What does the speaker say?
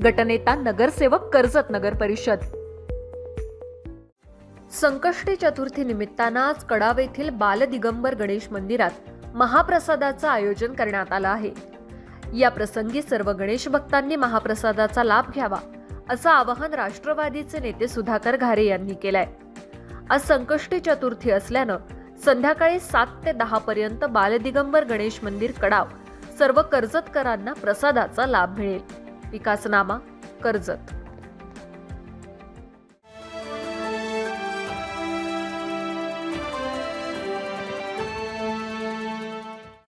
गटनेता नगरसेवक कर्जत नगर परिषद. संकष्टी चतुर्थी निमित्तानं आज कडाव येथील बालदिगंबर गणेश मंदिरात महाप्रसादाचं आयोजन करण्यात आलं आहे. या प्रसंगी सर्व गणेश भक्तांनी महाप्रसादाचा लाभ घ्यावा असं आवाहन राष्ट्रवादीचे नेते सुधाकर घारे यांनी केलंय. आज संकष्टी चतुर्थी असल्यानं संध्याकाळी सात ते दहा पर्यंत बालदिगंबर गणेश मंदिर कडाव सर्व कर्जतकरांना प्रसादाचा लाभ मिळेल. विकासनामा कर्जत.